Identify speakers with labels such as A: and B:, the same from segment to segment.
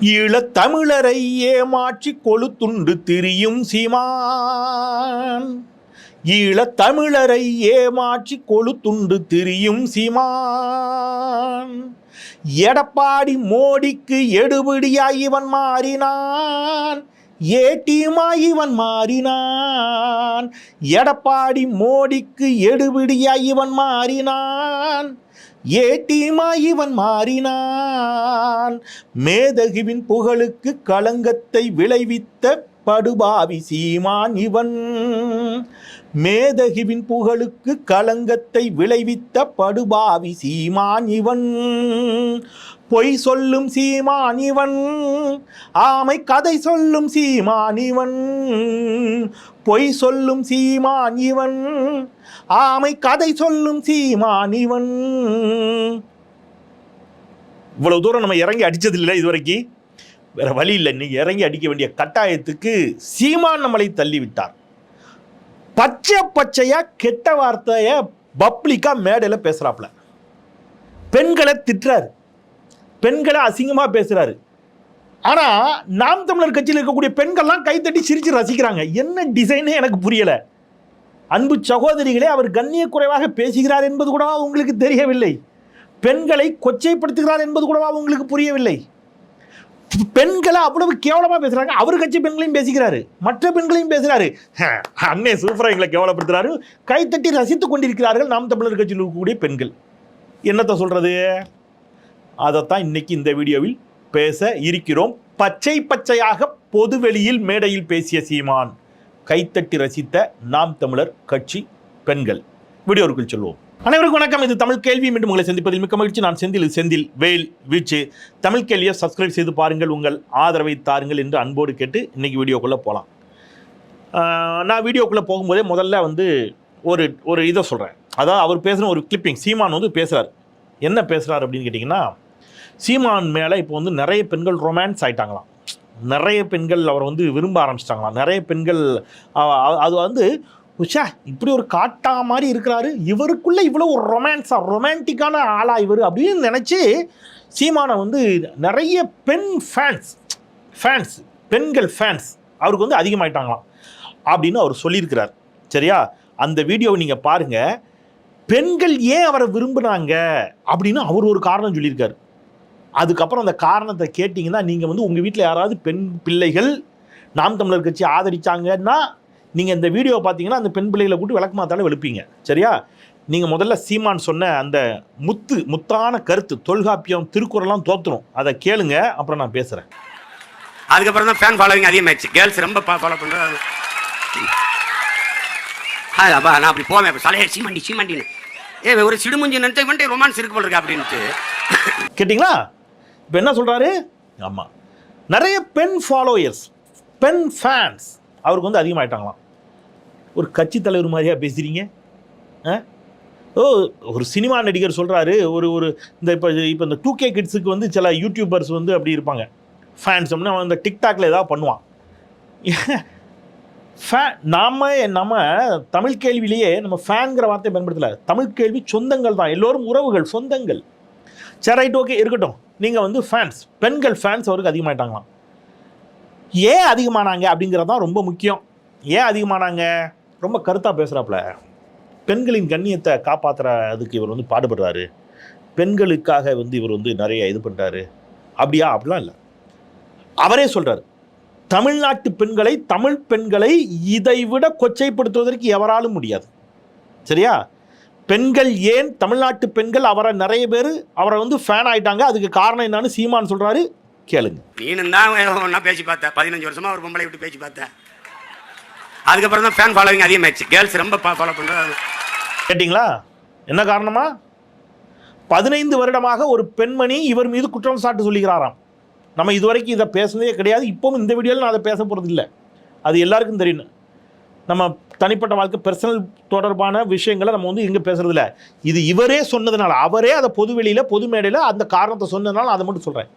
A: ஈழத்தமிழரை ஏமாற்றி கொழுத்துண்டு திரியும் சீமான். ஈழத்தமிழரை ஏமாற்றி கொழுத்துண்டு திரியும் சீமான். எடப்பாடி மோடிக்கு எடுபடியாய் இவன் மாறினான். ஏடிஎமாய் இவன் மாறினான். எடப்பாடி மோடிக்கு எடுபடியாய் இவன் மாறினான். ஏட்டீமா இவன் மாறினான். மேதகுவின் புகழுக்கு களங்கத்தை விளைவித்த படுபாவி சீமான் இவன். மேதகிவின் புகழுக்கு களங்கத்தை விளைவித்த படுபாவி சீமான் இவன். பொய் சொல்லும் சீமான் இவன். ஆமை கதை சொல்லும் சீமான் இவன். பொய் சொல்லும் சீமான் இவன். ஆமை கதை சொல்லும் சீமான் இவன். இவ்வளவு தூரம் நம்ம இறங்கி அடிச்சதில்லை இதுவரைக்கும் வேற வழி இல்லை. இன்னைக்கு இறங்கி அடிக்க வேண்டிய கட்டாயத்துக்கு சீமான் நம்மளை தள்ளிவிட்டார். பச்சை பச்சையா கெட்ட வார்த்தைய பப்ளிக்கா மேடையில் பேசுறாப்புல. பெண்களை திட்டுறாரு. பெண்களை அசிங்கமா பேசுறாரு. ஆனா நாம் தமிழர் கட்சியில் இருக்கக்கூடிய பெண்கள்லாம் கைத்தட்டி சிரிச்சு ரசிக்கிறாங்க. என்ன டிசைனே எனக்கு புரியல. அன்பு சகோதரிகளே அவர் கண்ணிய குறைவாக பேசுகிறார் என்பது கூடவா உங்களுக்கு தெரியவில்லை? பெண்களை கொச்சைப்படுத்துகிறார் என்பது கூடவா உங்களுக்கு புரியவில்லை? பெண்களை அவ்வளவு கேவலமாக பேசுகிறாங்க அவர் கட்சி பெண்களையும் பேசுகிறாரு மற்ற பெண்களையும் பேசுகிறாரு அண்ணே சூப்பராக எங்களை கேவலப்படுத்துகிறாரு கைத்தட்டி ரசித்துக் கொண்டிருக்கிறார்கள் நாம் தமிழர் கட்சியில் இருக்கக்கூடிய பெண்கள். என்னத்தை சொல்கிறது அதைத்தான் இன்னைக்கு இந்த வீடியோவில் பேச இருக்கிறோம். பச்சை பச்சையாக பொதுவெளியில் மேடையில் பேசிய சீமான் கைத்தட்டி ரசித்த நாம் தமிழர் கட்சி பெண்கள். வீடியோவுக்குள் செல்வோம். அனைவருக்கும் வணக்கம். இது தமிழ் கேள்வி. மீண்டும் உங்களை சந்திப்பதில் மிக்க மகிழ்ச்சி. நான் செந்தில். செந்தில் வேல் வீச்சு. தமிழ் கேள்வியை சப்ஸ்கிரைப் செய்து பாருங்கள். உங்கள் ஆதரவை தாருங்கள் என்று அன்போடு கேட்டு இன்னைக்கு வீடியோக்குள்ளே போகலாம் நான் வீடியோக்குள்ளே போகும்போதே முதல்ல வந்து ஒரு ஒரு இதை சொல்கிறேன் அதாவது அவர் பேசுகிற ஒரு கிளிப்பிங் சீமான் வந்து பேசுகிறார் என்ன பேசுகிறார் அப்படின்னு கேட்டிங்கன்னா சீமான் மேலே இப்போ வந்து நிறைய பெண்கள் ரொமான்ஸ் ஆகிட்டாங்களாம் நிறைய பெண்கள் அவர் வந்து விரும்ப ஆரம்பிச்சிட்டாங்களாம். நிறைய பெண்கள் அது வந்து உச்சா இப்படி ஒரு காட்டா மாதிரி இருக்கிறாரு. இவருக்குள்ளே இவ்வளோ ஒரு ரொமான்ஸா ரொமான்டிக்கான ஆளா இவர் அப்படின்னு நினச்சி சீமானை வந்து நிறைய பெண் ஃபேன்ஸ் ஃபேன்ஸ் பெண்கள் ஃபேன்ஸ் அவருக்கு வந்து அதிகமாயிட்டாங்களாம் அப்படின்னு அவர் சொல்லியிருக்கிறார். சரியா? அந்த வீடியோவை நீங்கள் பாருங்கள் பெண்கள் ஏன் அவரை விரும்புனாங்க அப்படின்னு அவர் ஒரு காரணம் சொல்லியிருக்காரு. அதுக்கப்புறம் அந்த காரணத்தை கேட்டிங்கன்னா நீங்கள் வந்து உங்கள் வீட்டில் யாராவது பெண் பிள்ளைகள் நாம் தமிழர் கட்சி ஆதரிச்சாங்கன்னா நீங்கள் இந்த வீடியோ பார்த்தீங்கன்னா அந்த பெண் பிள்ளைகளை கூட்டு விளக்கு மாத்தால வெளுப்பீங்க. சரியா? நீங்கள் முதல்ல சீமான் சொன்ன அந்த முத்து முத்தான கருத்து தொல்காப்பியம் திருக்குறள்லாம் தோத்துரும். அதை கேளுங்க அப்புறம் நான் பேசுகிறேன்
B: அதுக்கப்புறம் தான் ஃபேன் ஃபாலோவிங் அதிகமாகிடுச்சு கேர்ள்ஸ் ரொம்ப ஃபாலோ பண்ணுறது அப்பா நான் அப்படி போவேன். இப்போ சலைய சீமாண்டி சீமாண்டின்னு. ஏ ஒரு சிடுமுஞ்சி நினைச்ச இவன்ட்டு ரொமான்ஸ் இருக்கு போல இருக்கு அப்படின்ட்டு
A: கேட்டிங்களா? இப்போ என்ன சொல்கிறாரு ஆமாம் நிறைய பெண் ஃபாலோயர்ஸ் பெண் ஃபேன்ஸ் அவருக்கு வந்து அதிகமாயிட்டாங்களாம். ஒரு கட்சி தலைவர் மாதிரியா பேசுகிறீங்க ஆ? ஓ ஒரு சினிமா நடிகர் சொல்கிறாரு ஒரு ஒரு இந்த இப்போ இப்போ இந்த டூ கே கிட்ஸுக்கு வந்து சில யூடியூபர்ஸ் வந்து அப்படி இருப்பாங்க. ஃபேன்ஸ் அப்படின்னா அவன் இந்த டிக்டாக்ல ஏதாவது பண்ணுவான். ஃபே நாம நம்ம தமிழ் கேள்வியிலேயே நம்ம ஃபேன்கிற வார்த்தையை பயன்படுத்தல. தமிழ் கேள்வி சொந்தங்கள் தான். எல்லோரும் உறவுகள் சொந்தங்கள். சரி ரைட் ஓகே இருக்கட்டும். நீங்கள் வந்து ஃபேன்ஸ் பெண்கள் ஃபேன்ஸ் அவருக்கு அதிகமாயிட்டாங்களாம். ஏன் அதிகமானாங்க அப்படிங்கிறது தான் ரொம்ப முக்கியம். ஏன் அதிகமானாங்க? ரொம்ப கருத்தாக பேசுகிறாப்புல பெண்களின் கண்ணியத்தை காப்பாற்றுற அதுக்கு இவர் வந்து பாடுபடுறாரு. பெண்களுக்காக வந்து இவர் வந்து நிறைய இது பண்ணுறாரு அப்படியா? அப்படிலாம் இல்லை. அவரே சொல்கிறார் தமிழ்நாட்டு பெண்களை தமிழ் பெண்களை இதை விட கொச்சைப்படுத்துவதற்கு எவராலும் முடியாது. சரியா? பெண்கள் ஏன் தமிழ்நாட்டு பெண்கள் அவரை நிறைய பேர் அவரை வந்து ஃபேன் ஆயிட்டாங்க. அதுக்கு காரணம் என்னன்னு சீமான் சொல்கிறாரு கேளுங்க.
B: நீனும் தான் பேசி பார்த்தேன். பதினஞ்சு வருஷமா ஒரு பொம்பளை விட்டு பேசி பார்த்தேன். அதுக்கப்புறம் தான் ஃபேன் ஃபாலோவிங் அதிகமாகிடுச்சு கேர்ள்ஸ் ரொம்ப ஃபாலோ பண்ணுறாங்க
A: கேட்டிங்களா? என்ன காரணமா? பதினைந்து வருடமாக ஒரு பெண்மணி இவர் மீது குற்றம் சாட்டு சொல்லுகிறாராம். நம்ம இதுவரைக்கும் இதை பேசுனதே கிடையாது. இப்போவும் இந்த வீடியோவில் நான் அதை பேச போகிறது இல்லை. அது எல்லாருக்கும் தெரியும். நம்ம தனிப்பட்ட வாழ்க்கை பர்சனல் தொடர்பான விஷயங்களை நம்ம வந்து இங்கே பேசுகிறதில்ல இது இவரே சொன்னதுனால அவரே அதை பொது வெளியில் பொது மேடையில் அந்த காரணத்தை சொன்னதுனால அதை மட்டும் சொல்கிறேன்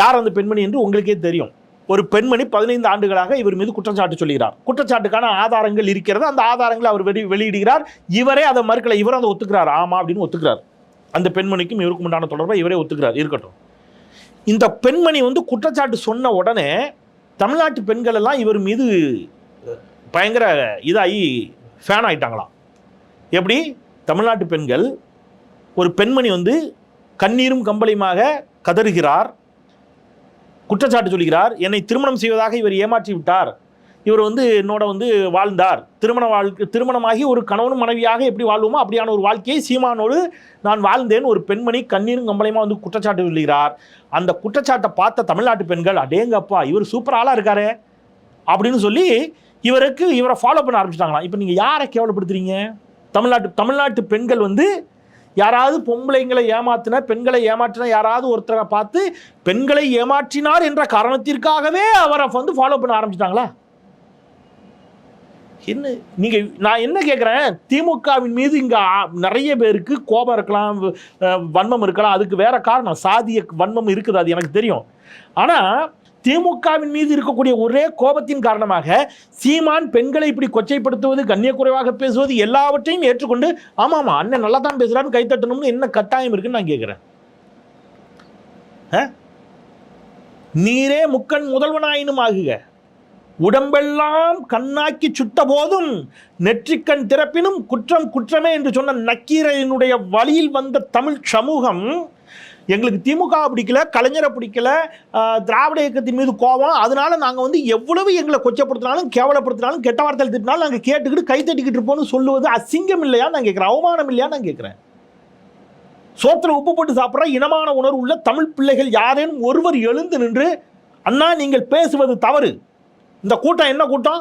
A: யார் அந்த பெண்மணி என்று உங்களுக்கே தெரியும். ஒரு பெண்மணி பதினைந்து ஆண்டுகளாக இவர் மீது குற்றச்சாட்டு சொல்கிறார் குற்றச்சாட்டுக்கான ஆதாரங்கள் இருக்கிறது. அந்த ஆதாரங்களை அவர் வெளி வெளியிடுகிறார். இவரே அதை மறுக்கலை. இவரும் அதை ஒத்துக்கிறார். ஆமா அப்படின்னு ஒத்துக்கிறார். அந்த பெண்மணிக்கும் இவருக்கும் உண்டான தொடர்பை இவரே ஒத்துக்கிறார். இருக்கட்டும். இந்த பெண்மணி வந்து குற்றச்சாட்டு சொன்ன உடனே தமிழ்நாட்டு பெண்கள் எல்லாம் இவர் மீது பயங்கர இதாகி ஃபேன் ஆயிட்டாங்களாம். எப்படி? தமிழ்நாட்டு பெண்கள் ஒரு பெண்மணி வந்து கண்ணீரும் கம்பளியுமாக கதறுகிறார். குற்றச்சாட்டு சொல்கிறார். என்னை திருமணம் செய்வதாக இவர் ஏமாற்றி விட்டார். இவர் வந்து என்னோட வந்து வாழ்ந்தார். திருமண வாழ்க்கை திருமணமாகி ஒரு கணவன் மனைவியாக எப்படி வாழ்வோமோ அப்படியான ஒரு வாழ்க்கையை சீமானோடு நான் வாழ்ந்தேன். ஒரு பெண்மணி கண்ணீரும் கம்பளையுமா வந்து குற்றச்சாட்டு சொல்கிறார். அந்த குற்றச்சாட்டை பார்த்த தமிழ்நாட்டு பெண்கள் அடேங்கப்பா இவர் சூப்பர் ஆளாக இருக்காரு அப்படின்னு சொல்லி இவருக்கு இவரை ஃபாலோ பண்ண ஆரம்பிச்சிட்டாங்களாம். இப்போ நீங்கள் யாரை கேவலப்படுத்துறீங்க? தமிழ்நாட்டு தமிழ்நாட்டு பெண்கள் வந்து யாராவது பொம்பளைங்களை ஏமாத்தின பெண்களை ஏமாற்றின யாராவது ஒருத்தரை பார்த்து பெண்களை ஏமாற்றினார் என்ற காரணத்திற்காகவே அவரை வந்து ஃபாலோ பண்ண ஆரம்பிச்சிட்டாங்களா? என்ன நீங்கள் நான் என்ன கேட்குறேன் திமுகவின் மீது இங்கே நிறைய பேருக்கு கோபம் இருக்கலாம் வன்மம் இருக்கலாம் அதுக்கு வேற காரணம் சாதிய வன்மம் இருக்குது அது எனக்கு தெரியும். ஆனால் திமுகவின் மீது இருக்கக்கூடிய ஒரே கோபத்தின் காரணமாக சீமான் பெண்களை இப்படி கொச்சைப்படுத்துவது கண்ணியக்குறைவாக பேசுவது எல்லாவற்றையும் ஏற்றுக்கொண்டு ஆமாம் ஆமாம் அண்ணன் நல்லா தான் பேசுகிறான்னு கைத்தட்டணும்னு என்ன கட்டாயம் இருக்குன்னு நான் கேட்குறேன் நீரே முக்கண் முதல்வனாயினும் ஆகுக. உடம்பெல்லாம் கண்ணாக்கி சுட்ட போதும் நெற்றிக்கண் திறப்பினும் குற்றம் குற்றமே என்று சொன்ன நக்கீரனுடைய வழியில் வந்த தமிழ் சமூகம் எங்களுக்கு திமுக பிடிக்கல கலைஞரை பிடிக்கல திராவிட இயக்கத்தின் மீது கோபம். அதனால நாங்கள் வந்து எவ்வளவு எங்களை கொச்சப்படுத்தினாலும் கேவலப்படுத்தினாலும் கெட்ட வார்த்தை திட்டினாலும் நாங்கள் கேட்டுக்கிட்டு கை தட்டிக்கிட்டு இருப்போம்னு சொல்லுவது அசிங்கம் இல்லையா? நான் கேட்குறேன். அவமானம் இல்லையா? நான் கேட்குறேன். சோத்துல உப்பு போட்டு சாப்பிட்ற இனமான உணர்வு உள்ள தமிழ் பிள்ளைகள் யாரேனும் ஒருவர் எழுந்து நின்று அண்ணா நீங்கள் பேசுவது தவறு. இந்த கூட்டம் என்ன கூட்டம்?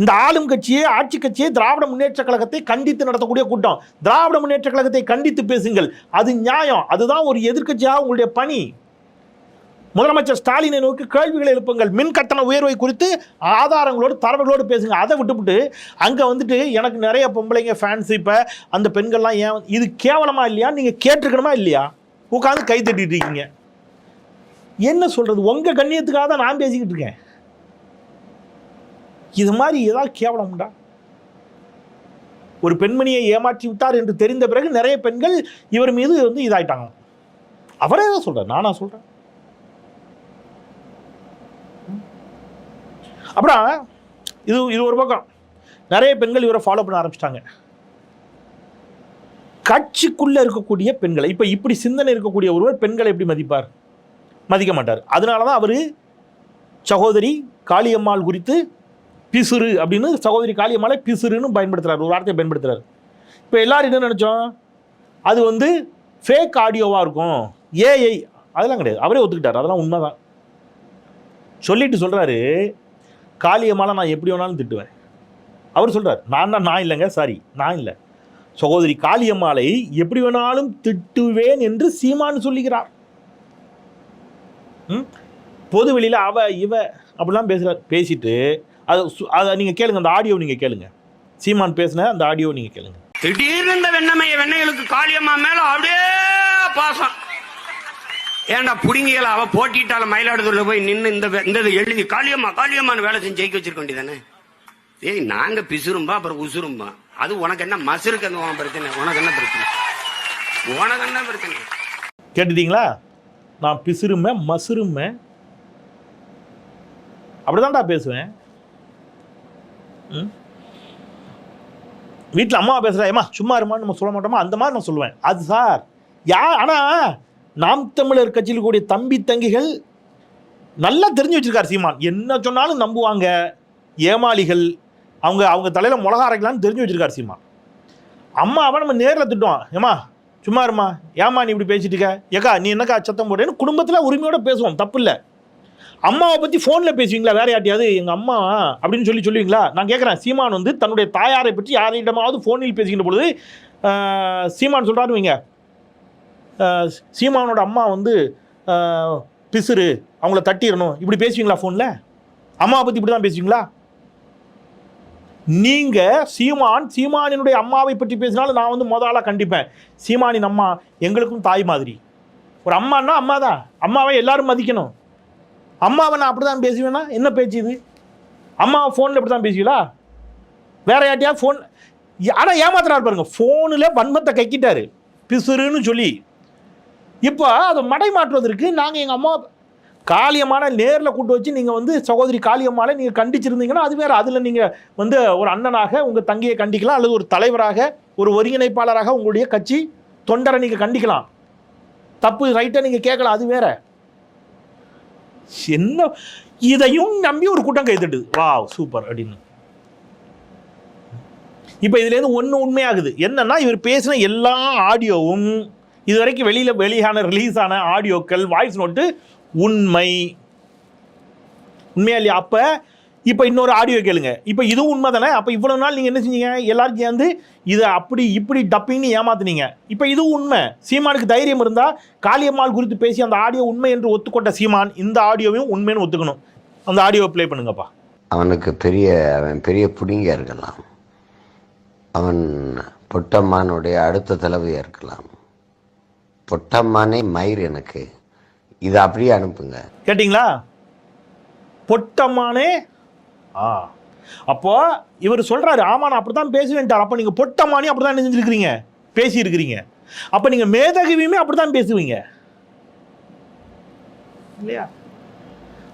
A: இந்த ஆளும் கட்சியே ஆட்சி கட்சியே திராவிட முன்னேற்ற கழகத்தை கண்டித்து நடத்தக்கூடிய கூட்டம். திராவிட முன்னேற்ற கழகத்தை கண்டித்து பேசுங்கள். அது நியாயம். அதுதான் ஒரு எதிர்க்கட்சியாக உங்களுடைய பணி. முதலமைச்சர் ஸ்டாலினை நோக்கி கேள்விகளை எழுப்புங்கள். மின் கட்டண உயர்வை குறித்து ஆதாரங்களோடு தரவுகளோடு பேசுங்க. அதை விட்டுவிட்டு அங்கே வந்துட்டு எனக்கு நிறைய பொம்பளைங்க ஃபேன்ஸ் இப்போ அந்த பெண்கள்லாம் ஏன் இது கேவலமா இல்லையா நீங்கள் கேட்டிருக்கணுமா இல்லையா? உட்காந்து கை தட்டிட்டு இருக்கீங்க. என்ன சொல்கிறது உங்கள் கண்ணியத்துக்காக தான் நான் பேசிக்கிட்டு இருக்கேன். இது மாதிரி ஏதாவது கேவலம் உண்டா ஒரு பெண்மணியை ஏமாற்றி விட்டார் என்று தெரிந்த பிறகு நிறைய பெண்கள் இவர் மீது வந்து இதாயிட்டாங்க. அவரே தான் சொல்கிறார் நானா சொல்கிறேன் அப்புறம் இது இது ஒரு பக்கம். நிறைய பெண்கள் இவரை ஃபாலோ பண்ண ஆரம்பிச்சிட்டாங்க. கட்சிக்குள்ள இருக்கக்கூடிய பெண்களை இப்போ இப்படி சிந்தனை இருக்கக்கூடிய ஒருவர் பெண்களை எப்படி மதிப்பார்? மதிக்க மாட்டார். அதனால தான் அவர் சகோதரி காளியம்மாள் குறித்து பிசுறு அப்படின்னு சகோதரி காளியம்மாளை பிசுறுன்னு பயன்படுத்துகிறார் ஒரு வார்த்தையை பயன்படுத்துகிறார் இப்போ எல்லோரும் என்ன நினச்சோம்? அது வந்து ஃபேக் ஆடியோவாக இருக்கும். ஏஐ அதெல்லாம் கிடையாது. அவரே ஒத்துக்கிட்டார். அதெல்லாம் உண்மை தான் சொல்லிட்டு சொல்கிறாரு காளியம்மாளை நான் எப்படி வேணாலும் திட்டுவேன். அவர் சொல்கிறார் நான் தான் நான் இல்லைங்க சாரி நான் இல்லை. சகோதரி காளியம்மாளை எப்படி வேணாலும் திட்டுவேன் என்று சீமான் சொல்லுகிறார். ம்? பொது வெளியில் அவ இவ அப்படிலாம் பேசுகிறார் பேசிட்டு அதை அதை நீங்கள் கேளுங்க அந்த ஆடியோ நீங்கள் கேளுங்க. சீமான் பேசின அந்த ஆடியோ நீங்கள் கேளுங்க.
B: திடீர்னு இந்த வெண்ணமைய வெண்ணைகளுக்கு காளியம்மா மேல அப்படியே பாசம். ஏன்டா புடிங்கியல? அவ போட்டிட்டால மயிலாடுதுறையில போய் நின்னு இந்த இந்த எழுதி காளியம்மா காளியம்மான்னு வேலை செஞ்சு ஜெயிக்க வச்சிருக்க வேண்டியதானே? ஏய் நாங்க பிசுரும்பா அப்புறம் உசுரும்பா அது உனக்கு என்ன மசுருக்கு அந்த உன் பிரச்சனை? உனக்கு என்ன பிரச்சனை? உனக்கு என்ன பிரச்சனை?
A: கேட்டுட்டீங்களா? நான் பிசுறுமே மசுருமே அப்படிதான்டா பேசுவேன். வீட்டில் அம்மா பேசுகிறா ஏமா சும்மா இருமான்னு நம்ம சொல்ல மாட்டோமா? அந்த மாதிரி நான் சொல்லுவேன். அது சார் யா ஆனால் நாம் தமிழர் கட்சியில் கூடிய தம்பி தங்கிகள் நல்லா தெரிஞ்சு வச்சிருக்காரு சீமான். என்ன சொன்னாலும் நம்புவாங்க. ஏமாளிகள் அவங்க அவங்க தலையில் மிளகா அரைக்கலாம்னு தெரிஞ்சு வச்சிருக்காரு சீமான். அம்மாவை நம்ம நேரில் திட்டுவான். ஏமா சும்மா இருமா. ஏம்மா நீ இப்படி பேசிட்டு இருக்க? ஏக்கா நீ என்னக்கா சத்தம் போடுறேன்னு குடும்பத்தில் உரிமையோடு பேசுவோம். தப்பு இல்லை. அம்மாவை பற்றி ஃபோனில் பேசுவீங்களா? வேற யார்ட்டையாவது எங்கள் அம்மா அப்படின்னு சொல்லி சொல்லுவீங்களா? நான் கேட்குறேன் சீமான் வந்து தன்னுடைய தாயாரை பற்றி யாரிடமாவது ஃபோனில் பேசுகின்ற பொழுது சீமான் சொல்கிறாருவீங்க சீமானோட அம்மா வந்து பிசுறு அவங்கள தட்டிடணும். இப்படி பேசுவீங்களா ஃபோனில் அம்மாவை பற்றி இப்படி தான் பேசுவீங்களா? நீங்கள் சீமான் சீமானினுடைய அம்மாவை பற்றி பேசினாலும் நான் வந்து முதலாக கண்டிப்பேன். சீமானின் அம்மா எங்களுக்கும் தாய் மாதிரி. ஒரு அம்மான்னா அம்மா தான் அம்மாவை எல்லாரும் மதிக்கணும். அம்மாவை நான் அப்படி தான் பேசுவேன்னா என்ன பேச்சு இது? அம்மாவை ஃபோனில் இப்படி தான் பேசுவீங்களா வேற யார்ட்டையா ஃபோன் ஆனால் ஏமாத்துறாரு பாருங்க. ஃபோனில் வன்மத்தை கைக்கிட்டார். பிசுறுன்னு சொல்லி. இப்போ அதை மடை மாற்றுவதற்கு நாங்கள் எங்கள் அம்மா காளியம்மான நேரில் கூட்டு வச்சு நீங்கள் வந்து சகோதரி காளியம்மாவை நீங்கள் கண்டிச்சிருந்தீங்கன்னா அது வேறு. அதில் நீங்கள் வந்து ஒரு அண்ணனாக உங்கள் தங்கையை கண்டிக்கலாம். அல்லது ஒரு தலைவராக ஒரு ஒருங்கிணைப்பாளராக உங்களுடைய கட்சி தொண்டரை நீங்கள் கண்டிக்கலாம். தப்பு ரைட்டை நீங்கள் கேட்கலாம். அது வேறு. என்ன? இதையும் நம்பி ஒரு கூட்டம் கைத்தட்டுது வா சூப்பர் அப்படின்னு. இப்போ இதுலேருந்து ஒன்று உண்மையாகுது. என்னன்னா இவர் பேசின எல்லா ஆடியோவும் இது வரைக்கும் வெளியில் வெளியான ரிலீஸ் ஆன ஆடியோக்கள் வாய்ஸ் நோட்டு உண்மை. உண்மையா இல்லையா? அப்போ இப்போ இன்னொரு ஆடியோ கேளுங்க. இப்போ இதுவும் உண்மை தானே அப்போ இவ்வளோ நாள் நீங்கள் என்ன செஞ்சீங்க? எல்லாரும் சேர்ந்து இதை அப்படி இப்படி டப்பிங்னு ஏமாத்துனீங்க. இப்போ இதுவும் உண்மை. சீமானுக்கு தைரியம் இருந்தால் காளியம்மாள் குறித்து பேசி அந்த ஆடியோ உண்மை என்று ஒத்துக்கொண்ட சீமான் இந்த ஆடியோவையும் உண்மைன்னு ஒத்துக்கணும். அந்த ஆடியோவை ப்ளே பண்ணுங்கப்பா.
C: அவனுக்கு பெரிய அவன் பெரிய புடிங்க இருக்கலாம். அவன் பொட்டம்மானுடைய அடுத்த தலைவியாக இருக்கலாம். பொட்டம்மானே மயிர் எனக்கு. இதை அப்படியே அனுப்புங்க.
A: கேட்டிங்களா? பொட்டம்மானே ஆ. அப்போ இவர் சொல்றாரு ஆமா நான் அப்படி தான் பேசுவேன்ட்டார். அப்போ நீங்கள் பொட்டம்மானே அப்படி தான் நினைஞ்சிருக்கிறீங்க. பேசியிருக்கிறீங்க. அப்போ நீங்கள் மேதகவியுமே அப்படி தான் பேசுவீங்க. இல்லையா?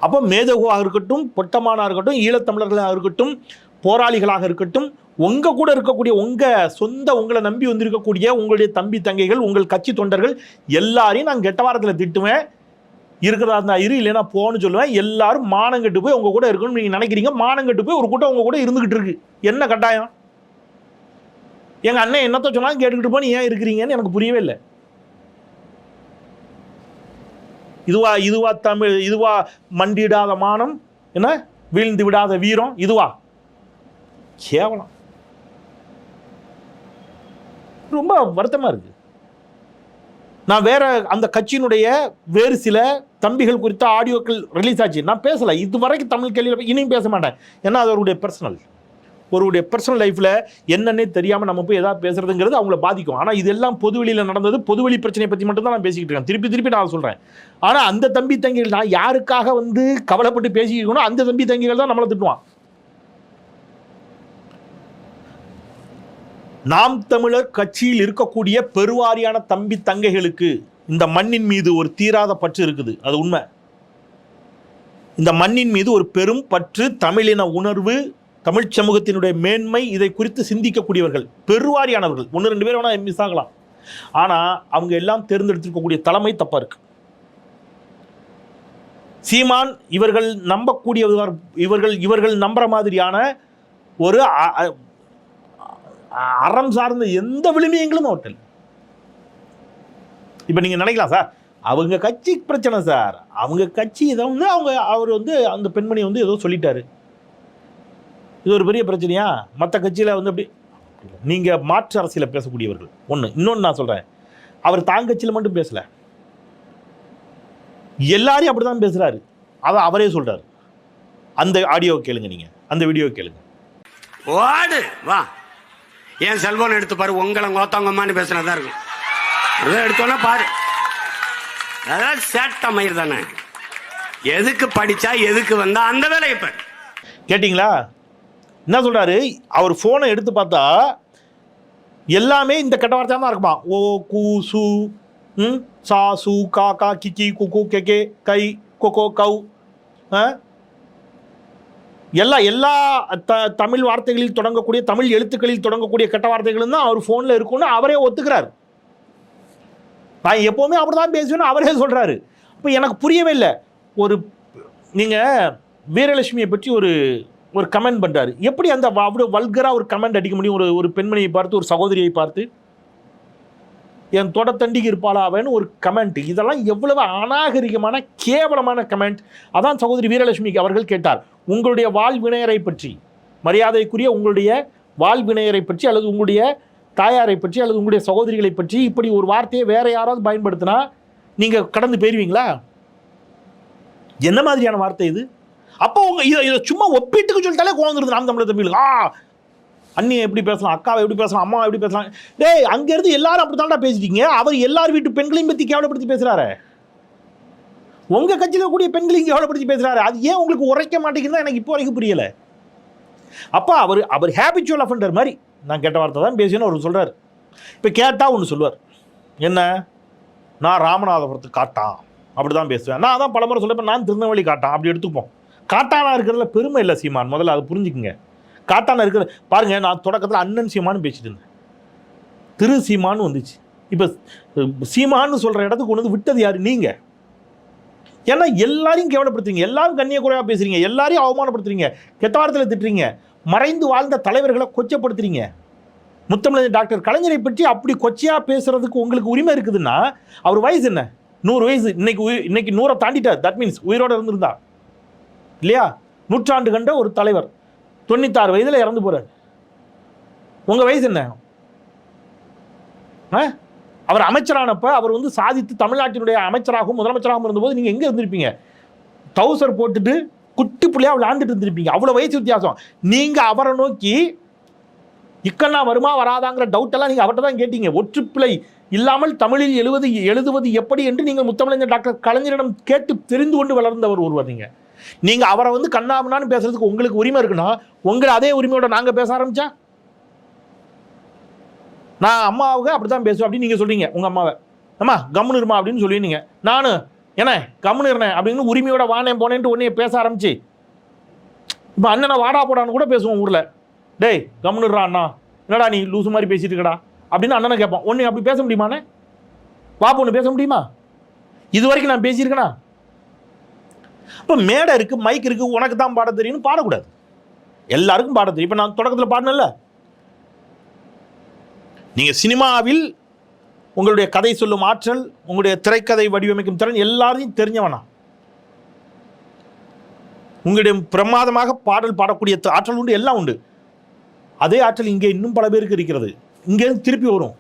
A: அப்போ மேதகுவாக இருக்கட்டும் பொட்டமானாக இருக்கட்டும் ஈழத்தமிழர்களாக இருக்கட்டும் போராளிகளாக இருக்கட்டும் உங்க கூட இருக்கக்கூடிய உங்க சொந்த உங்களை நம்பி வந்திருக்கக்கூடிய உங்களுடைய தம்பி தங்கைகள் உங்கள் கட்சி தொண்டர்கள் எல்லாரையும் நான் கெட்ட வாரத்தில் திட்டுவேன். இருக்கிறதா இருந்தா இரு இல்லைன்னா போன்னு சொல்லுவேன். எல்லாரும் மானங்கட்டு போய் உங்க கூட இருக்கணும்னு நீங்க நினைக்கிறீங்க. மானங்கட்டு போய் ஒரு கூட்டம் உங்க கூட இருந்துகிட்டு இருக்கு. என்ன கட்டாயம்? எங்க அண்ணன் என்னத்த சொன்னாலும் கேட்டுக்கிட்டு போய் ஏன் இருக்கிறீங்கன்னு எனக்கு புரியவே இல்லை. இதுவா இதுவா தமிழ் இதுவா மண்டிடாத மானம். என்ன? வீழ்ந்து விடாத வீரம். இதுவா? கேவலம். ரொம்ப வருத்தமா இருக்கு. நான் வேற அந்த கட்சியினுடைய வேறு சில தம்பிகள் குறித்த ஆடியோக்கள் ரிலீஸ் ஆச்சு. நான் பேசலை. இது வரைக்கும் தமிழ் கேள்வியில் இனியும் பேச மாட்டேன். ஏன்னா அது அவருடைய பர்சனல் ஒருவருடைய பர்சனல் லைஃப்பில் என்னன்னே தெரியாமல் நம்ம போய் ஏதாவது பேசுறதுங்கிறது அவங்கள பாதிக்கும். ஆனால் இதெல்லாம் பொதுவெளியில் நடந்தது பொதுவெளி பிரச்சனையை பற்றி மட்டும் தான் நான் பேசிக்கிட்டு இருக்கேன். திருப்பி திருப்பி நான் சொல்கிறேன் ஆனால் அந்த தம்பி தங்கிகள் நான் யாருக்காக வந்து கவலைப்பட்டு பேசிக்கணும் அந்த தம்பி தங்கிகள் தான் நம்மளை திட்டுவான். நாம் தமிழர் கட்சியில் இருக்கக்கூடிய பெருவாரியான தம்பி தங்கைகளுக்கு இந்த மண்ணின் மீது ஒரு தீராத பற்று இருக்குது. அது உண்மை. இந்த மண்ணின் மீது ஒரு பெரும் பற்று தமிழின உணர்வு தமிழ் சமூகத்தினுடைய மேன்மை இதை குறித்து சிந்திக்கக்கூடியவர்கள் பெருவாரியானவர்கள். ஒன்று ரெண்டு பேர் வேணால் மிஸ் ஆகலாம். ஆனால் அவங்க எல்லாம் தேர்ந்தெடுத்திருக்கக்கூடிய தலைமை தப்பாக இருக்கு. சீமான் இவர்கள் நம்பக்கூடியவர் இவர்கள் இவர்கள் நம்புற மாதிரியான ஒரு அறம் சார்ந்த எந்த விழுமியங்களும் அவர்கள் இப்போ நீங்கள் நினைக்கலாம் சார் அவங்க கட்சி பிரச்சனை சார். அவங்க கட்சி இதை வந்து அவங்க அவர் வந்து அந்த பெண்மணி வந்து ஏதோ சொல்லிட்டாரு. இது ஒரு பெரிய பிரச்சனையா? மற்ற கட்சியில் வந்து அப்படி நீங்கள் மாற்று அரசியலில் பேசக்கூடியவர்கள். ஒன்று இன்னொன்று நான் சொல்கிறேன் அவர் தான் கட்சியில் மட்டும் பேசலை. எல்லாரையும் அப்படி தான் பேசுகிறாரு அதை அவரே சொல்கிறார் அந்த ஆடியோ கேளுங்க நீங்கள் அந்த வீடியோ கேளுங்க.
B: ஓடு வா. என் செல்போன் எடுத்து பாரு உங்களை கோத்தாங்கம்மான்னு பேசுனதா இருக்கும். அதான் எடுத்தோன்னா பாரு. அதான் சேட்ட மயிர் தானே. எதுக்கு படிச்சா எதுக்கு வந்தா அந்த வேலையை பாரு.
A: கேட்டிங்களா? என்ன சொல்றாரு? அவர் ஃபோனை எடுத்து பார்த்தா எல்லாமே இந்த கெட்ட வார்த்தையாக தான் இருக்குமா? ஓ கூ சு ம் சா சு கா கா கிக்கி குக்கு கெகே கை கொக்கோ கவு ஆ? எல்லா எல்லா த தமிழ் வார்த்தைகளில் தொடங்கக்கூடிய தமிழ் எழுத்துக்களில் தொடங்கக்கூடிய கெட்ட வார்த்தைகளும் தான் அவர் ஃபோனில் இருக்கும்னு அவரே ஒத்துக்கிறார். நான் எப்போவுமே அப்படி தான் பேசுவேன்னு அவரே சொல்கிறாரு இப்போ எனக்கு புரியவே இல்லை. ஒரு நீங்கள் வீரலட்சுமியை பற்றி ஒரு ஒரு கமெண்ட் பண்ணுறாரு எப்படி அந்த அவ்வளோ வல்கராக ஒரு கமெண்ட் அடிக்க முடியும்? ஒரு ஒரு பெண்மணியை பார்த்து ஒரு சகோதரியை பார்த்து? என் தொடத்தண்டிக்கு இருப்பாளா அவன்னு ஒரு கமெண்ட் இதெல்லாம் எவ்வளவு அநாகரிகமான கேவலமான கமெண்ட் அதான் சகோதரி வீரலட்சுமிக்கு அவர்கள் கேட்டார் உங்களுடைய வாழ்வினையரை பற்றி மரியாதைக்குரிய உங்களுடைய வாழ்வினையரை பற்றி அல்லது உங்களுடைய தாயாரை பற்றி அல்லது உங்களுடைய சகோதரிகளை பற்றி இப்படி ஒரு வார்த்தையை வேற யாராவது பயன்படுத்தினா நீங்கள் கடந்து போயிடுவீங்களா என்ன மாதிரியான வார்த்தை இது? அப்போ உங்க இதை சும்மா ஒப்பீட்டுக்கு சொல்லிட்டாலே கோவந்துருது நாம் தமிழர் தமிழ் ஆ அண்ணியை எப்படி பேசலாம் அக்காவை எப்படி பேசலாம் அம்மா எப்படி பேசலாம்? டேய் அங்கேருந்து எல்லாரும் அப்படி தான்டா பேசிட்டீங்க. அவர் எல்லார் வீட்டு பெண்களையும் பற்றி கேவலப்படுத்தி பேசுகிறாரு உங்கள் கட்சியில் கூடிய பெண்களையும் கேவலப்படுத்தி பேசுகிறாரு அது ஏன் உங்களுக்கு உரைக்க மாட்டேங்குதுன்னு எனக்கு இப்போ வரைக்கும் புரியலை. அப்போ அவர் அவர் ஹேபிச்சுவல் அஃபண்டர் மாதிரி. நான் கெட்ட வார்த்தை தான் பேசினு அவர் சொல்கிறார் இப்போ கேட்டால் ஒன்று சொல்லுவார். என்ன? நான் ராமநாதபுரத்து காட்டான். அப்படி தான் பேசுவேன். நான் அதான் பலமுறை சொல்லிப்பேன் நான் திருநெல்வேலி காட்டான். அப்படி எடுத்துப்போம். காட்டானா இருக்கிறதுல பெருமை இல்லை சீமான். முதல்ல அதை புரிஞ்சுக்குங்க. காட்டான இருக்கிற பாருங்க நான் தொடக்கத்தில் அண்ணன் சீமான்னு பேசிட்டு இருந்தேன். திரு சீமான்னு வந்துச்சு. இப்போ சீமான்னு சொல்கிற இடத்துக்கு கொண்டு வந்து விட்டது யார்? நீங்கள் ஏன்னா எல்லாரையும் கேவலப்படுத்துறீங்க. எல்லாரும் கண்ணியக்குறையாக பேசுறீங்க. எல்லாரையும் அவமானப்படுத்துறீங்க. கெத்தாரத்தில் திட்டுறீங்க. மறைந்து வாழ்ந்த தலைவர்களை கொச்சப்படுத்துறீங்க. முத்தமிழ் டாக்டர் கலைஞரை பற்றி அப்படி கொச்சையாக பேசுகிறதுக்கு உங்களுக்கு உரிமை இருக்குதுன்னா அவர் வயசு என்ன? நூறு வயசு. இன்னைக்கு உயிர் இன்னைக்கு நூறை தாண்டிட்டார். தட் மீன்ஸ் உயிரோட இருந்திருந்தா. இல்லையா? நூற்றாண்டு கண்ட ஒரு தலைவர். தொண்ணூத்தாறு வயதில் இறந்து போகிறார் உங்கள் வயசு என்ன? ஆ? அவர் அமைச்சரானப்ப அவர் வந்து சாதித்து தமிழ்நாட்டினுடைய அமைச்சராகவும் முதலமைச்சராகவும் இருந்தபோது நீங்கள் எங்கே இருந்திருப்பீங்க? டவுசர் போட்டுட்டு குட்டி புள்ளையா விளையாண்டுட்டு இருந்திருப்பீங்க. அவ்வளோ வயசு வித்தியாசம். நீங்கள் அவரை நோக்கி இக்கண்ணா வருமா வராதாங்கிற டவுட்டெல்லாம் நீங்கள் அவர்கிட்ட தான் கேட்டீங்க. ஒற்றுப்பிழை இல்லாமல் தமிழில் எழுவது எழுதுவது எப்படி என்று நீங்கள் முத்தமிழஞ்சர் டாக்டர் கலைஞரிடம் கேட்டு தெரிந்து கொண்டு வளர்ந்தவர் ஒருவர் நீங்கள் நீங்கள் அவரை வந்து கண்ணாமண்ணான்னு பேசுறதுக்கு உங்களுக்கு உரிமை இருக்குன்னா உங்களை அதே உரிமையோட நாங்கள் பேச ஆரம்பித்தா நான் அம்மாவுக்கு அப்படி தான் பேசுவேன் அப்படின்னு நீங்கள் சொல்கிறீங்க உங்கள் அம்மாவை. அம்மா கம்முன்னு இருமா அப்படின்னு சொல்லியிருந்தீங்க. நான் என்ன கம்முன்னு இருந்தேன் அப்படின்னு உரிமையோட வானேன் போனேன்ட்டு உடனே பேச ஆரம்பிச்சு. இப்போ அண்ணனை வாடா போடான்னு கூட பேசுவோம் ஊரில். டேய் கம்முன்னு அண்ணா. என்னடா நீ லூசு மாதிரி பேசிட்டு இருக்கடா? அப்படின்னு அண்ணனை கேட்பான். ஒன்று அப்படி பேச முடியுமாண்ணே? வா பொண்ணு பேச முடியுமா? இது வரைக்கும் நான் பேசியிருக்கேனா? இப்போ மேடை இருக்குது மைக் இருக்குது உனக்கு தான் பாட தெரியும்னு பாடக்கூடாது. எல்லாருக்கும் பாட தெரியும். இப்போ நான் தொடக்கத்தில் பாடினேன்ல. நீங்கள் சினிமாவில் உங்களுடைய கதை சொல்லும் ஆற்றல் உங்களுடைய திரைக்கதை வடிவமைக்கும் திறன் எல்லாரையும் தெரிஞ்சவனா? உங்களுடைய பிரமாதமாக பாடல் பாடக்கூடிய ஆற்றல் உண்டு எல்லாம் உண்டு. அதே ஆற்றல் இங்கே இன்னும் பல பேருக்கு இருக்கிறது. இங்கே திருப்பி வரும்.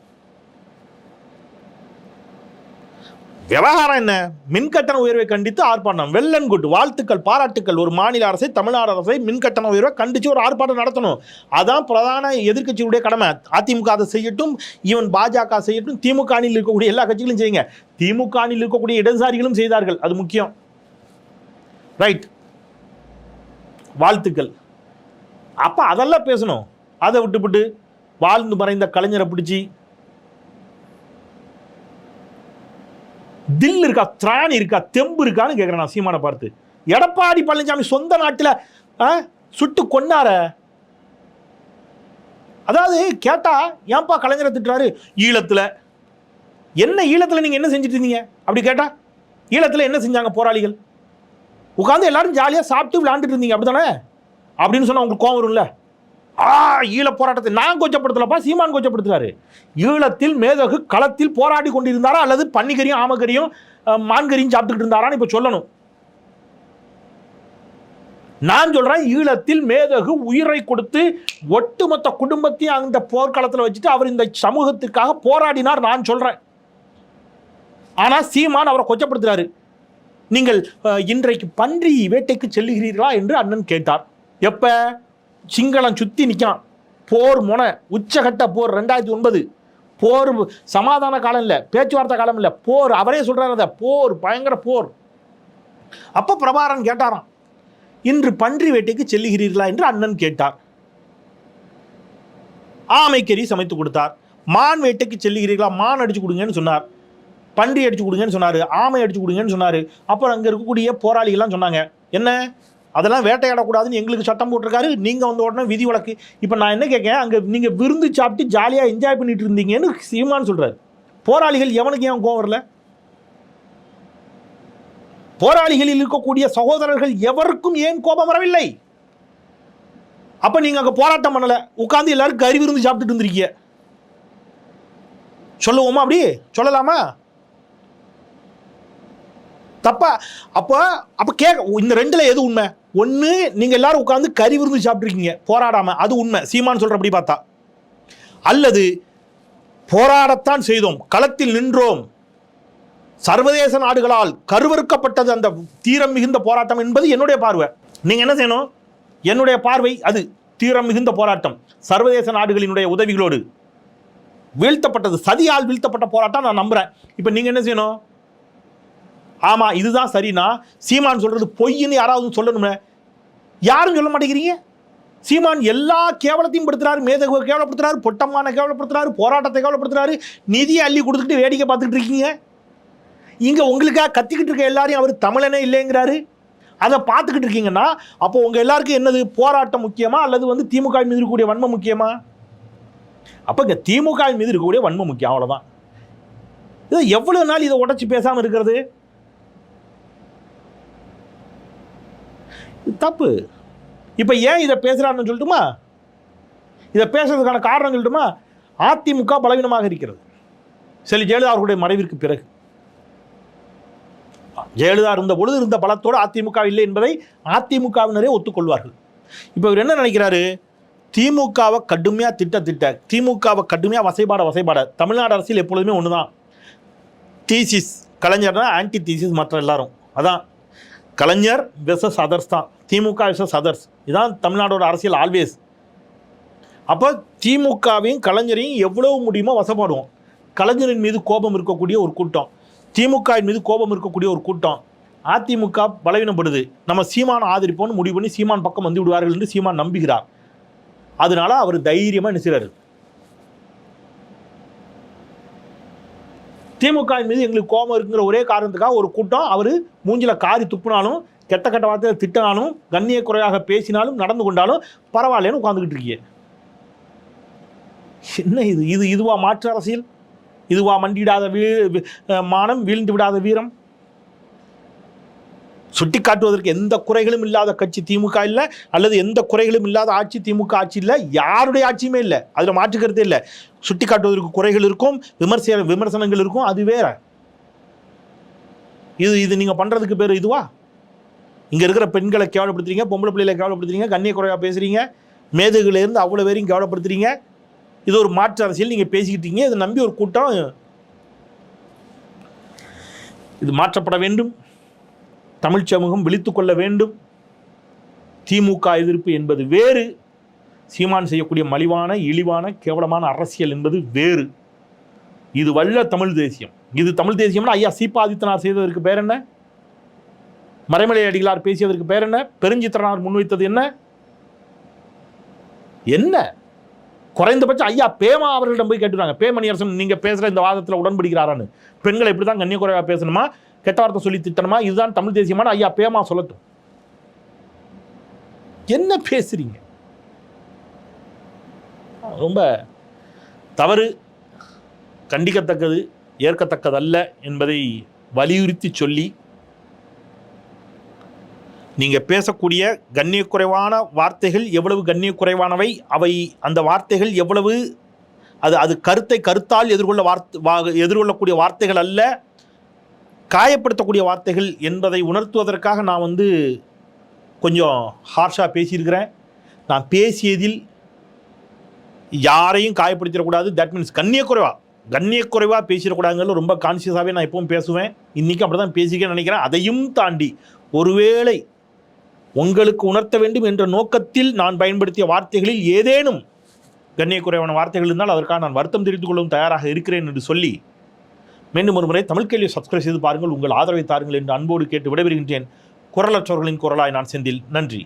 A: விவகாரம் என்ன? மின்கட்டண உயர்வை கண்டித்து ஆர்ப்பாட்டம். வெள்ளன் குட். வாழ்த்துக்கள் பாராட்டுக்கள். ஒரு மாநில அரசை தமிழ்நாடு அரசை மின்கட்டண உயர்வை கண்டித்து ஒரு ஆர்ப்பாட்டம் நடத்தணும். அதான் பிரதான எதிர்க்கட்சியுடைய கடமை. அதிமுக அதை செய்யட்டும் ஈவன் பாஜக செய்யட்டும் திமுக அணியில் இருக்கக்கூடிய எல்லா கட்சிகளும் செய்யுங்க. திமுக அணியில் இருக்கக்கூடிய இடதுசாரிகளும் செய்தார்கள். அது முக்கியம். ரைட் வாழ்த்துக்கள். அப்போ அதெல்லாம் பேசணும். அதை விட்டுவிட்டு வாழ்ந்து மறைந்த கலைஞரை பிடிச்சி தில் இருக்கா திராணி இருக்கா தெம்பு இருக்கான்னு கேட்குறேன் நான் சீமானை பார்த்து. எடப்பாடி பழனிசாமி சொந்த நாட்டில் சுட்டு கொன்னார. அதாவது கேட்டால் ஏன்பா கலைஞரை திட்டுறாரு? ஈழத்தில். என்ன ஈழத்தில் நீங்கள் என்ன செஞ்சுட்டு இருந்தீங்க? அப்படி கேட்டால் ஈழத்தில் என்ன செஞ்சாங்க போராளிகள்? உட்காந்து எல்லாரும் ஜாலியாக சாப்பிட்டு விளையாண்டுட்டு இருந்தீங்க அப்படி தானே அப்படின்னு சொன்னால் உங்களுக்கு கோவம் வரும்ல? ஆ ஈழ போராட்டத்தை நான் கொச்சப்படுத்தலப்பா சீமான் கொச்சப்படுத்துறாரு. ஈழத்தில் மேதகு களத்தில் போராடி கொண்டிருந்தாரா அல்லது பன்னிக்கரியும் ஆமக்கரியும் அஹ், மான்கரியும் சாப்பிட்டுக்கிட்டு இருந்தாரான்னு இப்போ சொல்லணும். நான் சொல்கிறேன் ஈழத்தில் மேதகு உயிரை கொடுத்து ஒட்டுமொத்த குடும்பத்தையும் அந்த போர்க்களத்தில் வச்சுட்டு அவர் இந்த சமூகத்திற்காக போராடினார் நான் சொல்கிறேன் ஆனால் சீமான் அவரை கொச்சப்படுத்துறாரு. நீங்கள் இன்றைக்கு பன்றி வேட்டைக்கு செல்லுகிறீர்களா என்று அண்ணன் கேட்டார். எப்போ? சிங்களம் சுற்றி நிற்கிறான் போர் முனை உச்சகட்ட போர் ரெண்டாயிரத்தி ஒன்பது. போர் சமாதான காலம் இல்லை பேச்சுவார்த்தை காலம் இல்லை போர் அவரே சொல்கிறார் அதை போர் பயங்கர போர். அப்போ பிரபாரன் கேட்டாராம் இன்று பன்றி வேட்டைக்கு செல்லுகிறீர்களா என்று அண்ணன் கேட்டார். ஆமைக்கறி சமைத்து கொடுத்தார். மான் வேட்டைக்கு செல்லுகிறீர்களா? மான் அடிச்சு கொடுங்கன்னு சொன்னார். பன்றி அடிச்சு கொடுங்கன்னு சொன்னார். ஆமை அடிச்சு கொடுங்கன்னு சொன்னார். அப்புறம் அங்கே இருக்கக்கூடிய போராளிகள்லாம் சொன்னாங்க என்ன? அதெல்லாம் வேட்டையாடக்கூடாதுன்னு எங்களுக்கு சட்டம் போட்டிருக்காரு. நீங்கள் வந்த உடனே விதி வழக்கு. இப்போ நான் என்ன கேட்கேன் அங்கே நீங்கள் விருந்து சாப்பிட்டு ஜாலியாக என்ஜாய் பண்ணிட்டு இருந்தீங்கன்னு சீமான் சொல்கிறாரு போராளிகள் எவனுக்கு ஏன் கோவம் வரல? போராளிகளில் இருக்கக்கூடிய சகோதரர்கள் எவருக்கும் ஏன் கோபம் வரவில்லை? அப்போ நீங்கள் அங்கே போராட்டம் பண்ணலை. உட்காந்து எல்லாரும் கறி விருந்து சாப்பிட்டுட்டு இருந்திருக்கீங்க. சொல்லுவோமா அப்படி? சொல்லலாமா? தப்பா. அப்போ அப்போ கேட்க இந்த ரெண்டில் எது உண்மை? ஒன்று நீங்கள் எல்லாரும் உட்காந்து கறி விருந்து சாப்பிட்ருக்கீங்க போராடாமல் அது உண்மை. சீமான் சொல்கிறபடி பார்த்தா. அல்லது போராடத்தான் செய்தோம். களத்தில் நின்றோம். சர்வதேச நாடுகளால் கருவறுக்கப்பட்டது அந்த தீரம் மிகுந்த போராட்டம் என்பது என்னுடைய பார்வை. நீங்கள் என்ன செய்யணும்? என்னுடைய பார்வை அது தீரம் மிகுந்த போராட்டம். சர்வதேச நாடுகளினுடைய உதவிகளோடு வீழ்த்தப்பட்டது சதியால் வீழ்த்தப்பட்ட போராட்டம் நான் நம்புகிறேன் இப்போ நீங்கள் என்ன செய்யணும்? ஆமாம் இதுதான் சரினா சீமான் சொல்கிறது பொய்ன்னு யாராவது சொல்லணுமே யாரும் சொல்ல மாட்டேங்கிறீங்க? சீமான் எல்லா கேவலத்தையும் படுத்துறாரு மேதகுவை கேவலப்படுத்துறாரு பொட்டமான கேவலப்படுத்துறாரு போராட்டத்தை கேவலப்படுத்துறாரு நிதியை அள்ளி கொடுத்துட்டு வேடிக்கை பார்த்துக்கிட்டு இருக்கீங்க. இங்கே உங்களுக்காக கத்திக்கிட்டு இருக்க எல்லாரையும் அவர் தமிழனே இல்லைங்கிறாரு. அதை பார்த்துக்கிட்டு இருக்கீங்கன்னா அப்போ உங்கள் எல்லாருக்கும் என்னது போராட்டம் முக்கியமா அல்லது வந்து திமுக மீது இருக்கக்கூடிய வன்மம் முக்கியமா? அப்போ இங்கே திமுக மீது இருக்கக்கூடிய வன்மம் முக்கியம் அவ்வளோதான் இது எவ்வளோ நாள் இதை உடச்சி பேசாமல் இருக்கிறது? தப்பு. இப்போ ஏன் இதை பேசுகிறாருன்னு சொல்லட்டுமா? இதை பேசுறதுக்கான காரணம் சொல்லட்டுமா? அதிமுக பலவீனமாக இருக்கிறது. சரி ஜெயலலிதா அவர்களுடைய மறைவிற்கு பிறகு. ஜெயலலிதா இருந்த பொழுது இருந்த பலத்தோடு அதிமுக இல்லை என்பதை அதிமுகவினரே ஒத்துக்கொள்வார்கள். இப்போ இவர் என்ன நினைக்கிறாரு? திமுகவை கடுமையாக திட்ட திட்ட திமுகவை கடுமையாக வசைபாட வசைபாட தமிழ்நாடு அரசியல் எப்பொழுதுமே ஒன்று தான் தீசிஸ் கலைஞர்னா ஆன்டி தீசிஸ் மற்ற எல்லாரும். அதான். கலைஞர் வெசஸ் அதர்ஸ் தான். திமுக வெசஸ் அதர்ஸ் இதுதான் தமிழ்நாடோட அரசியல் ஆல்வேஸ் அப்போ திமுகவையும் கலைஞரையும் எவ்வளவு முடியுமோ வசப்படுவோம். கலைஞரின் மீது கோபம் இருக்கக்கூடிய ஒரு கூட்டம். திமுகவின் மீது கோபம் இருக்கக்கூடிய ஒரு கூட்டம். அதிமுக பலவீனப்படுது. நம்ம சீமான் ஆதரிப்போம்னு முடிவு பண்ணி சீமான் பக்கம் வந்து விடுவார்கள் என்று சீமான் நம்புகிறார். அதனால அவர் தைரியமாக நினைச்சார் திமுக மீது எங்களுக்கு கோபம் இருக்குங்கிற ஒரே காரணத்துக்காக ஒரு கூட்டம். அவர் மூஞ்சில காரி துப்புனாலும் கெட்ட கெட்ட வார்த்தையில் திட்டினாலும் கண்ணிய குறையாக பேசினாலும் நடந்து கொண்டாலும் பரவாயில்லன்னு உட்காந்துக்கிட்டு இருக்கீங்க என்ன இது? இது இதுவா மாற்று அரசியல்? இதுவா மண்டியிடாத வீ மானம் வீழ்ந்து விடாத வீரம்? சுட்டி காட்டுவதற்கு எந்த குறைகளும் இல்லாத கட்சி திமுக இல்லை அல்லது எந்த குறைகளும் இல்லாத ஆட்சி திமுக ஆட்சி இல்லை யாருடைய ஆட்சியுமே இல்லை. அதில் மாற்றுக்கிறதே இல்லை. சுட்டி காட்டுவதற்கு குறைகள் இருக்கும் விமர்சன விமர்சனங்கள் இருக்கும் அது வேற. இது இது நீங்கள் பண்ணுறதுக்கு பேர் இதுவா? இங்கே இருக்கிற பெண்களை கேவலப்படுத்துறீங்க பொம்பளை பிள்ளைகளை கேவலப்படுத்துறீங்க கண்ணிய குறையாக பேசுகிறீங்க மேதைகளிலேருந்து அவ்வளோ பேரையும் கேவலப்படுத்துறீங்க. இது ஒரு மாற்று அரசியல் நீங்கள் பேசிக்கிட்டீங்க இதை நம்பி ஒரு கூட்டம் இது மாற்றப்பட வேண்டும். தமிழ் சமூகம் விழித்து கொள்ள வேண்டும். திமுக எதிர்ப்பு என்பது வேறு. சீமான் செய்யக்கூடிய மலிவான இழிவான கேவலமான அரசியல் என்பது வேறு. இது வல்ல தமிழ் தேசியம். இது தமிழ் தேசியம்னா ஐயா சீபா ஆதித்தனார் செய்ததற்கு பேர் என்ன? மறைமலை அடிகளார் பேசியதற்கு பேர் என்ன? பெருஞ்சித்திரனார் முன்வைத்தது என்ன? என்ன? குறைந்தபட்சம் ஐயா பேமா அவர்களிடம் போய் கேட்டுறாங்க பேமணி அரசன் நீங்க பேசுற இந்த வாதத்தில் உடன்படுகிறாரான்னு. பெண்களை இப்படி தான் கண்ணிய பேசணுமா? கெட்ட வார்த்தை சொல்லி திட்டணுமா? இதுதான் தமிழ் தேசியமான ஐயா பேமா சொல்லட்டும். என்ன பேசுறீங்க? ரொம்ப தவறு கண்டிக்கத்தக்கது ஏற்கத்தக்கதல்ல என்பதை வலியுறுத்தி சொல்லி நீங்கள் பேசக்கூடிய கண்ணியக்குறைவான வார்த்தைகள் எவ்வளவு கண்ணியக்குறைவானவை? அவை அந்த வார்த்தைகள் எவ்வளவு அது அது கருத்தை கருத்தால் எதிர்கொள்ள வார்த்தை எதிர்கொள்ளக்கூடிய வார்த்தைகள் அல்ல காயப்படுத்தக்கூடிய வார்த்தைகள் என்பதை உணர்த்துவதற்காக நான் வந்து கொஞ்சம் ஹார்ஷாக பேசியிருக்கிறேன். நான் பேசியதில் யாரையும் காயப்படுத்திடக்கூடாது. That means கண்ணியக்குறைவா. கண்ணியக்குறைவாக பேசிடக்கூடாதுங்கிறது ரொம்ப கான்சியஸாகவே நான் எப்பவும் பேசுவேன். இன்றைக்கும் அப்படி தான் பேசிக்கன்னு நினைக்கிறேன். அதையும் தாண்டி ஒருவேளை உங்களுக்கு உணர்த்த வேண்டும் என்ற நோக்கத்தில் நான் பயன்படுத்திய வார்த்தைகளில் ஏதேனும் கண்ணியக்குறைவான வார்த்தைகள் இருந்தால் அதற்காக நான் வருத்தம் தெரிந்து கொள்ளவும் தயாராக இருக்கிறேன் என்று சொல்லி மீண்டும் ஒரு முறை தமிழ் கேள்வியை சப்ஸ்கிரைப் செய்து பாருங்கள். உங்கள் ஆதரவை தாருங்கள் என்று அன்போடு கேட்டு விடைபெறுகின்றேன். குரலற்றவர்களின் குரலாய் நான் செந்தில். நன்றி.